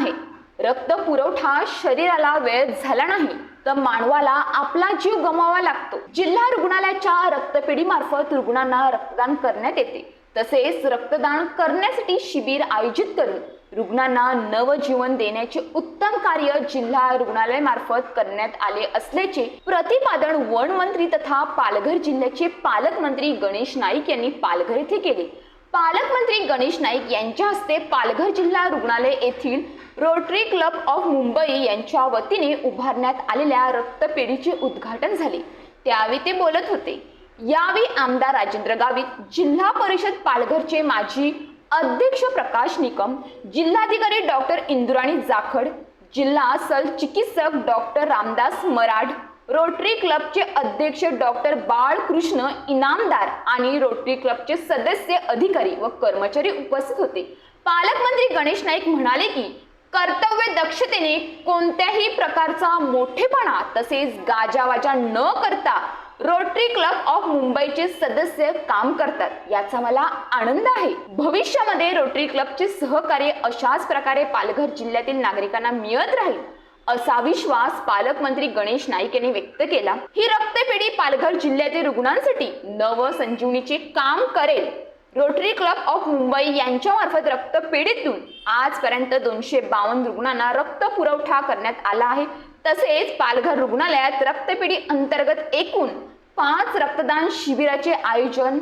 आहे. रक्त पुरवठा शरीराला वेळ झाला नाही तर मानवाला आपला जीव गमावा लागतो. जिल्हा रुग्णालयाच्या रक्तपेढी मार्फत रुग्णांना रक्तदान करण्यात येते. तसेच रक्तदान करण्यासाठी शिबिर आयोजित करून रुग्णांना नवजीवन देण्याचे उत्तम कार्य जिल्हा रुग्णालय मार्फत करण्यात आले असल्याचे प्रतिपादन वन मंत्री तथा पालघर जिल्ह्याचे पालकमंत्री गणेश नाईक यांनी पालघर येथे केले. पालकमंत्री गणेश नाईक यांच्या हस्ते पालघर जिल्हा रुग्णालय येथील रोटरी क्लब ऑफ मुंबई यांच्या वतीने उभारण्यात आलेल्या रक्तपेढीचे उद्घाटन झाले. त्यावेळी ते बोलत होते यावेळी आमदार राजेंद्र गावित जिल्हा परिषद पालघरचे माजी अध्यक्ष प्रकाश निकम जिल्हाधिकारी डॉक्टर इंदुराणी जाखड जिल्हा सल चिकित्सक डॉक्टर रामदास मराड रोटरी क्लबचे अध्यक्ष डॉक्टर बाळकृष्ण इनामदार आणि रोटरी क्लबचे सदस्य अधिकारी व कर्मचारी उपस्थित होते. पालकमंत्री गणेश नाईक म्हणाले की कर्तव्य दक्षतेने कोणत्याही प्रकारचा मोठेपणा तसेच गाजावाजा न करता रोटरी क्लब ऑफ मुंबईचे सदस्य काम करतात. याचा मला आनंद आहे. भविष्यामध्ये रोटरी क्लबचे सहकार्य अशाच प्रकारे पालघर जिल्ह्यातील नागरिकांना मिळत राहील असा विश्वास पालकमंत्री गणेश नाईक यांनी व्यक्त केला. ही रक्तपेढी पालघर जिल्ह्यातील रुग्णांसाठी नव संजीवनीचे काम करेल. रोटरी क्लब ऑफ मुंबई यांच्यामार्फत रक्तपेढीतून आजपर्यंत दोनशे बावन्न रुग्णांना रक्त पुरवठा करण्यात आला आहे. तसेच पालघर रुग्णालयात रक्तपेढी अंतर्गत एकूण पाच रक्तदान शिबिराचे आयोजन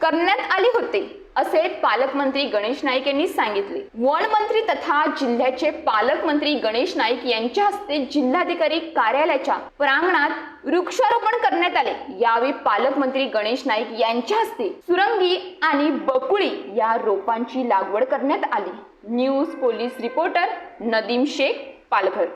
करण्यात आले होते. असे पालकमंत्री गणेश नाईक यांनी सांगितले. वनमंत्री तथा जिल्ह्याचे पालकमंत्री गणेश नाईक यांच्या हस्ते जिल्हाधिकारी कार्यालयाच्या प्रांगणात वृक्षारोपण करण्यात आले. यावेळी पालकमंत्री गणेश नाईक यांच्या हस्ते सुरंगी आणि बकुळी या रोपांची लागवड करण्यात आली. News police reporter Nadeem Shaikh Palghar.